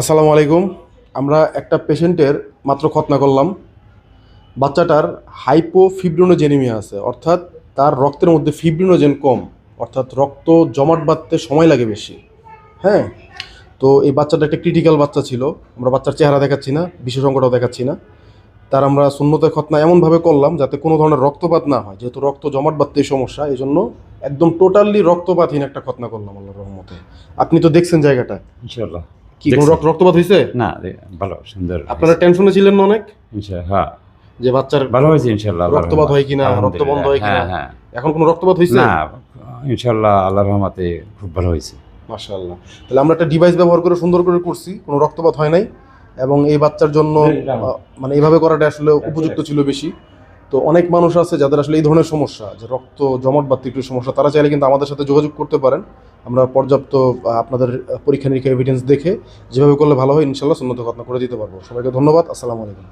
আসসালামু আলাইকুম। আমরা একটা পেশেন্টের মাত্র খতনা করলাম। বাচ্চাটার হাইপোফিব্রিনোজেনিমিয়া আছে, অর্থাৎ তার রক্তের মধ্যে ফিব্রিনোজেন কম, অর্থাৎ রক্ত জমাট বাঁধতে সময় লাগে বেশি। হ্যাঁ? তো এই বাচ্চাটা একটা ক্রিটিক্যাল বাচ্চা ছিল। আমরা বাচ্চার চেহারা দেখাচ্ছি না বিশেষজ্ঞটাও দেখাচ্ছি না। তার আমরা শূন্যতে খতনা এমনভাবে করলাম যাতে কোনো ধরনের রক্তপাত না হয়, যেহেতু রক্ত জমাট বাঁধতে সমস্যা এই জন্য একদম টোটালি রক্তপাতহীন একটা খতনা করলাম, আল্লাহর রহমতে। আপনি তো দেখছেন জায়গাটা। ইনশাল্লাহ কি কোনো রক্তপাত হয়েছে না ভালো সুন্দর আপনারা টেনশনে ছিলেন না অনেক? হ্যাঁ। যে বাচ্চার ভালো হয়েছে ইনশাল্লাহ রক্তপাত হয় কিনা, রক্ত বন্ধ হয় কিনা? হ্যাঁ হ্যাঁ। এখন কোনো রক্তপাত হয়েছে না ইনশাল্লাহ আল্লাহর রহমতে খুব ভালো হয়েছে। মাশাআল্লাহ। তাহলে আমরা একটা ডিভাইস ব্যবহার করে সুন্দর করে করছি কোনো রক্তপাত হয় নাই এবং এই বাচ্চার জন্য মানে এইভাবে করাটা আসলে উপযুক্ত ছিল বেশি। তো অনেক মানুষ আছে যাদের আসলে এই ধরনের সমস্যা যে রক্ত জমাট বাড়তে একটু সমস্যা তারা চাইলে কিন্তু আমাদের সাথে যোগাযোগ করতে পারেন। আমরা পর্যাপ্ত আপনাদের পরীক্ষা নিরীক্ষা এভিডেন্স দেখে যেভাবে করলে ভালো হয় ইনশাল্লাহ সুন্নত ঘটনা করে দিতে পারব। সবাইকে ধন্যবাদ, আসসালামু আলাইকুম।